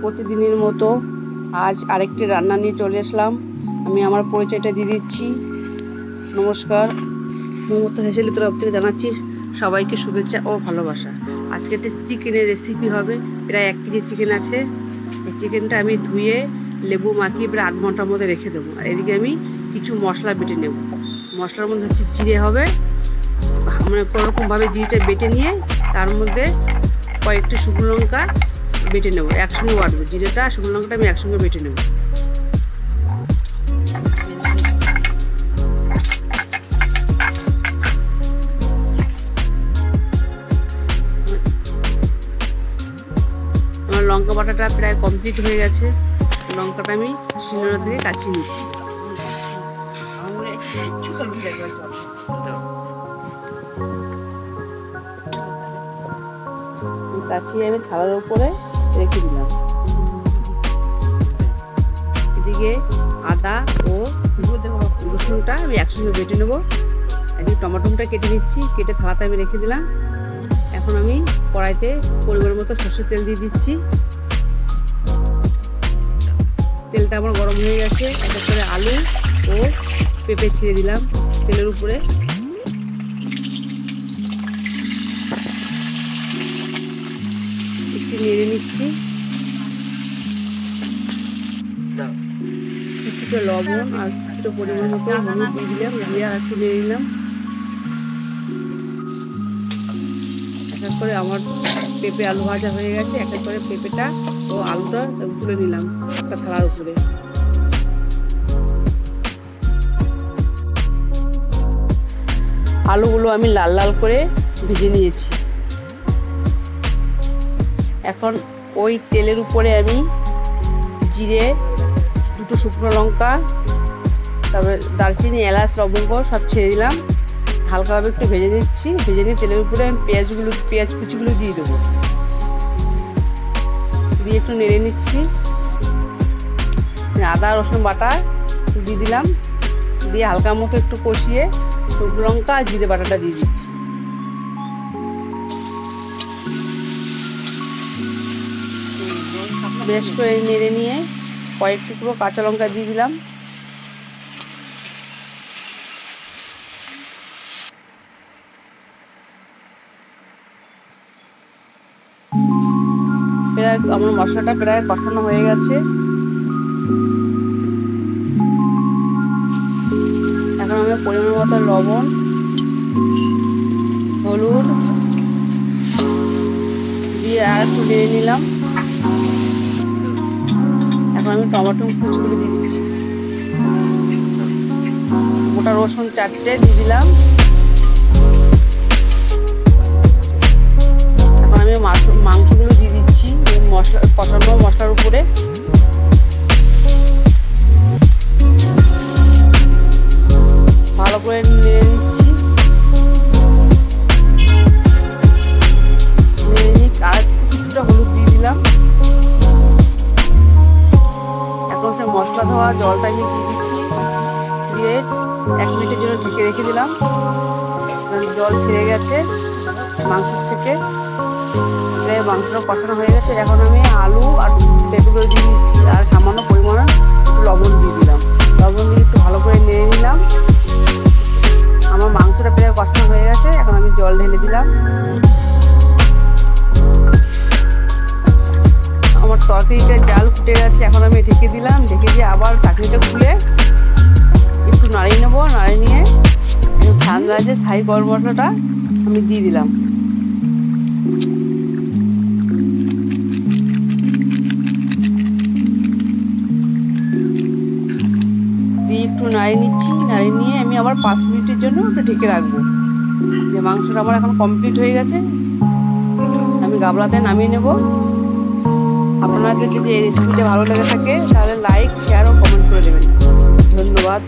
প্রতিদিনের মতো আজ আরেকটি রান্না নিয়ে চলে আসলাম। আমি আমার পরিচয়টা দিয়ে দিচ্ছি। নমস্কার। মমতা হেসেলি তরফ থেকে জানাচ্ছি। সবাইকে শুভেচ্ছা ও ভালোবাসা। আজকে একটি চিকেনের রেসিপি হবে প্রায় এক কেজি চিকেন আছে। এই চিকেনটা আমি ধুয়ে লেবু মাখিয়ে প্রায় আধ ঘণ্টার মধ্যে রেখে দেবো। আর এদিকে আমি কিছু মশলা বেটে নেব। মশলার মধ্যে হচ্ছে জিরে হবে। মানে কোনোরকমভাবে জিরেটা বেটে নিয়ে তার মধ্যে কয়েকটি শুকনো লঙ্কা বেটে নেব, একসঙ্গে বাটবো জিরেটা শুকনো লঙ্কাটা আমি একসঙ্গে বেটে নেব। আমার লঙ্কা বাটাটা প্রায় কমপ্লিট হয়ে গেছে। লঙ্কাটা আমি শিলনোড়া থেকে কাছিয়ে নিচ্ছি। কাছিয়ে আমি থালার উপরে রেখে দিলাম। এদিকে আদা ও রসুনটা আমি একসঙ্গে বেটে নেব। এদিকে টমাটোটা কেটে নিচ্ছি, কেটে থালাতে আমি রেখে দিলাম। এখন আমি কড়াইতে পরিমাণ মতো সর্ষের তেল দিয়ে দিচ্ছি। তেলটা আমার গরম হয়ে গেছে এক করে আলু ও পেঁপে ছিঁড়ে দিলাম। তেলের উপরে একটু নেড়ে নিচ্ছি। কিছুটা লবণ আর কিছুটা পরিমাণ মতো হলুদ দিয়ে দিলাম দিয়ে আর একটু নেড়ে নিলাম। এক এক করে আমার পেঁপে আলু ভাজা হয়ে গেছে এক এক করে পেঁপেটা ও আলুটা তুলে নিলাম একটা থালার উপরে। আলুগুলো আমি লাল লাল করে ভেজে নিয়েছি। এখন ওই তেলের উপরে আমি জিরে, দুটো শুকনো লঙ্কা, তারপরে দারচিনি, এলাচ, লবঙ্গ সব ছেড়ে দিলাম। হালকাভাবে একটু ভেজে নিচ্ছি। ভেজে নিয়ে তেলের উপরে আমি পেঁয়াজগুলো, পেঁয়াজ কুচিগুলো দিয়ে দেবো। দিয়ে একটু নেড়ে নিচ্ছি। আদা, রসুন বাটা দিয়ে দিলাম। দিয়ে হালকা মতো একটু কষিয়ে লঙ্কা আর জিরে বাটাটা দিয়ে দিচ্ছি। বেশ করে নেড়ে নিয়ে কয়েক টুকরো কাঁচা লঙ্কা দিয়ে দিলাম। প্রায় আমার মশলাটা প্রায় কষানো হয়ে গেছে। এখন আমি পরিমাণ মতো লবণ, হলুদ দিয়ে আর একটু নিলাম। এখন আমি টমেটো কুচিগুলো দিয়ে দিচ্ছি। গোটা রসুন চারটে দিয়ে দিলাম। এখন আমি মাংসগুলো দিয়ে দিচ্ছি মশলা কষানো মশলার উপরে। ভালো করে জলটা আমি দিয়ে দিচ্ছি। দিয়ে এক মিনিটের জন্য ঢেকে রেখে দিলাম। জল ছেড়ে গেছে মাংস থেকে। প্রায় মাংসটা কষানো হয়ে গেছে। এখন আমি আলু আর পেঁপেগুলো দিয়ে দিচ্ছি। আর সামান্য পরিমাণে লবণ দিয়ে দিলাম। লবণ দিয়ে একটু ভালো করে নেড়ে নিলাম। আমার মাংসটা প্রায় কষানো হয়ে গেছে। এখন আমি জল ঢেলে দিলাম। তরকারিটা জাল ফুটে গেছে, এখন আমি ঢেকে দিলাম। ঢেকে দিয়ে আবার ঢাকনিটা খুলে একটু নাড়িয়ে নেব, নাড়িয়ে নিয়ে সানরাইজে সাই গরম আমি দিয়ে দিলাম। দিয়ে একটু নাড়িয়ে নিচ্ছি, নাড়িয়ে নিয়ে আমি আবার পাঁচ মিনিটের জন্য ওটা ঢেকে রাখব। যে মাংসটা আমার এখন কমপ্লিট হয়ে গেছে, আমি গাবলাতে নামিয়ে নেব। আপনাদের যদি এই রেসিপিটা ভালো লেগে থাকে, তাহলে লাইক শেয়ার ও কমেন্ট করে দেবেন। ধন্যবাদ।